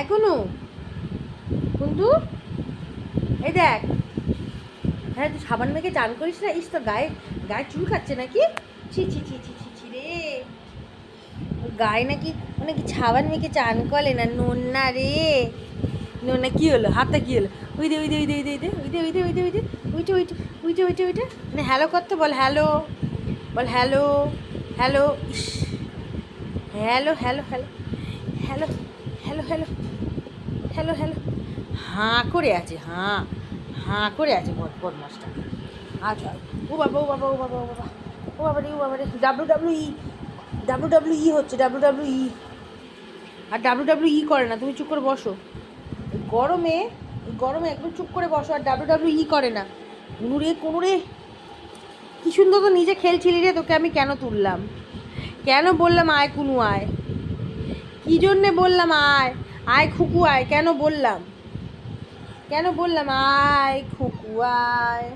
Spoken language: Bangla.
এখনও কুন্দু এই দেখ হ্যাঁ তুই সাবান মেখে চান করিস না ইস তো গায়ে গায়ে চুল খাচ্ছে নাকি ছি ছি ছি ছি ছি ছি রে গায়ে নাকি ও নাকি সাবান মেখে চান করে না নোনা রে নোনা কি হলো হাতটা কি হলো ওই দে ওই দে ওই দে ওই দে ওই দে ওই দে ওই দে ওই দে ওইটা ওইটা ওইটা ওইটা ওইটা মানে হ্যালো করতে বল হ্যালো বল হ্যালো হ্যালো ইস hello hello hello hello hello hello hello hello. হাঁ করে আছে, হাঁ। হাঁ করে আছে বদ, বদমাসটা। আচ্ছা ও বাবা ও বাবা ও বাবা ও বাবা। ও বাবা রে, ও বাবা রে। W W E. W W E হচ্ছে ডাব্লু ডাব্লু ই। আর ডাব্লু ডাব্লু ই করে না, তুমি চুপ করে বসো। গরমে গরমে একদম চুপ করে বসো, আর ডাব্লু ডাব্লু ই করে না। কুনুরে কুনুরে কি সুন্দর তো নিজে খেলছিলি রে, তোকে আমি কেন তুললাম? কেন বললাম আয় কুনু, আয়। কি জন্যে বললাম আয়? আয় খুকু আয় কেন বললাম? কেন বললাম? আয় খুকু আয়।